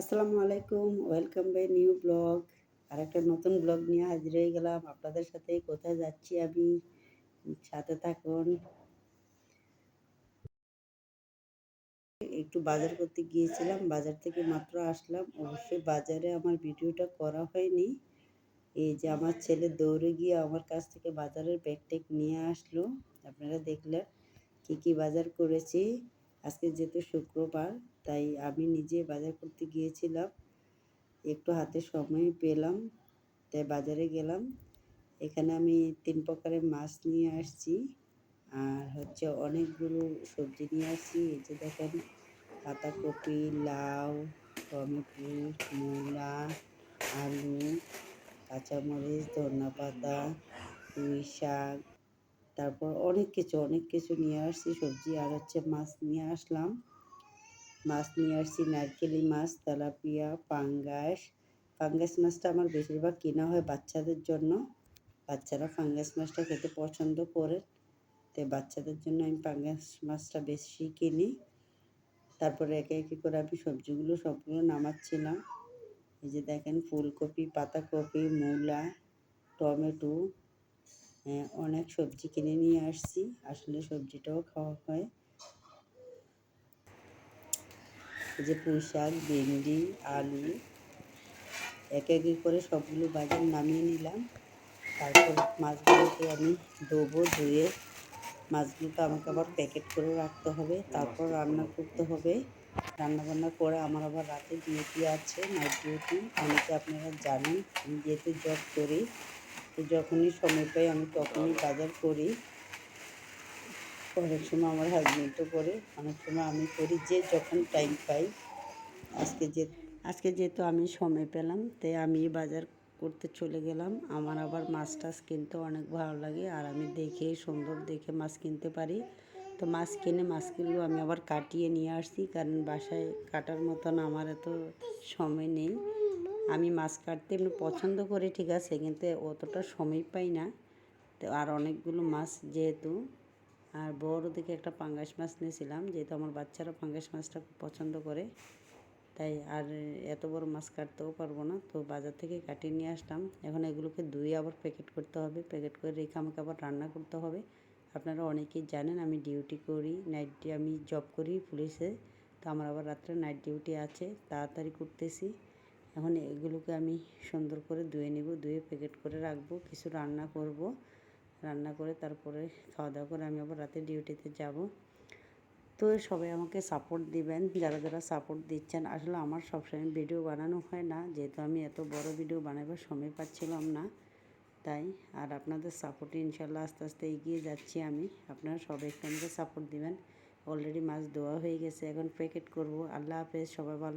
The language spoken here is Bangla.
আসসালামু আলাইকুম, ওয়েলকাম বাই নিউ ব্লগ। আর একটা নতুন ব্লগ নিয়ে হাজির হয়ে গেলাম। আপনাদের সাথে কোথায় যাচ্ছি আমি? সাথে থাকুন। একটু বাজার করতে গিয়েছিলাম, বাজার থেকে মাত্র আসলাম। অবশ্যই বাজারে আমার ভিডিওটা করা হয়নি। এই যে আমার ছেলে দৌড়ে গিয়ে আমার কাছ থেকে বাজারের ব্যাগ নিয়ে আসলো। আপনারা দেখলেন কি কি বাজার করেছি। আজকে যেহেতু শুক্রবার, তাই আমি নিজে বাজার করতে গিয়েছিলাম। একটু হাতে সময় পেলাম, তাই বাজারে গেলাম। এখানে আমি তিন প্রকারের মাছ নিয়ে আসছি। আর হচ্ছে অনেকগুলো সবজি নিয়ে আসছি। এই যে দেখেন, পাতাকপি, লাউ, টমেটো, মূলা, আলু, কাঁচামরিচ ধনা পাতা পুঁই শাক তারপর অনেক কিছু অনেক কিছু নিয়ে আসছি, সবজি আর হচ্ছে মাছ নিয়ে আসলাম। মাছ নিয়ে আসছি, নারকেলি মাছ, তেলাপিয়া, পাঙ্গাস। পাঙ্গাস মাছটা আমার বেশিরভাগ কেনা হয় বাচ্চাদের জন্য। বাচ্চারা পাঙ্গাস মাছটা খেতে পছন্দ করে। তো বাচ্চাদের জন্য আমি পাঙ্গাস মাছটা বেশি কিনি। তারপরে একে একে করে আমি সবজিগুলো সবগুলো নামাচ্ছিলাম। এই যে দেখেন, ফুলকপি, পাতাকপি, মূলা, টমেটো অনেক সবজি কিনে নিয়ে আসছি। আসলে সবজিটাও খাওয়া হয়। যে পুঁই শাক, ভেন্ডি, আলু, এক এক করে সবগুলো বাজার নামিয়ে নিলাম। তারপর মাছগুলোকে আমি ধোবো, ধুয়ে মাছগুলোকে আমাকে আবার প্যাকেট করে রাখতে হবে। তারপর রান্না করতে হবে। রান্না বান্না করে আমার আবার রাতে ডিউটি আছে, নাইট ডিউটি। অনেকে আপনারা জানেন, আমি যেহেতু জব করি যখনই সময় পাই আমি তখনই বাজার করি। অনেক সময় আমার হাজবেন্ডও করে অনেক সময় আমি করি যে যখন টাইম পাই। আজকে যে আজকে যেহেতু আমি সময় পেলাম তাই আমি বাজার করতে চলে গেলাম। আমার আবার মাছ টাছ কিনতে অনেক ভালো লাগে আর আমি দেখে সুন্দর দেখে মাছ কিনতে পারি। তো মাছ কিনে মাছগুলো আমি আবার কাটিয়ে নিয়ে আসছি কারণ বাসায় কাটার মতন আমার এত সময় নেই। আমি মাছ কাটতে এমনি পছন্দ করি, ঠিক আছে, কিন্তু অতটা সময় পাই না। তো আর অনেকগুলো মাছ যেহেতু, আর বড় দিকে একটা পাঙ্গাস মাছ নিয়েছিলাম, যেহেতু আমার বাচ্চারা পাঙ্গাস মাছটা খুব পছন্দ করে, তাই আর এত বড় মাছ কাটতেও পারব না। তো বাজার থেকে কাটিয়ে নিয়ে আসলাম। এখন এগুলোকে ধুয়ে আবার প্যাকেট করতে হবে প্যাকেট করে রেখে আমাকে আবার রান্না করতে হবে। আপনারা অনেকেই জানেন আমি ডিউটি করি নাইট আমি জব করি পুলিশে, তো আমার আবার রাত্রে নাইট ডিউটি আছে, তাড়াতাড়ি করতেছি। এখন এগুলোকে আমি সুন্দর করে ধুয়ে নেব, ধুয়ে প্যাকেট করে রাখব, কিছু রান্না করব। রান্না করে তারপরে খাওয়া দাওয়া করে আমি আবার রাতে ডিউটিতে যাব। তো সবাই আমাকে সাপোর্ট দিবেন, যারা যারা সাপোর্ট দিচ্ছেন। আসলে আমার সবসময় ভিডিও বানানো হয় না, যেহেতু আমি এত বড় ভিডিও বানাবার সময় পাচ্ছিলাম না। তাই আর আপনাদের সাপোর্টে ইনশাল্লাহ আস্তে আস্তে এগিয়ে যাচ্ছি আমি। আপনারা সবাই একটু আমাকে সাপোর্ট দিবেন। অলরেডি মাছ দেওয়া হয়ে গেছে, এখন প্যাকেট করব। আল্লাহ হাফেজ, সবাই ভালো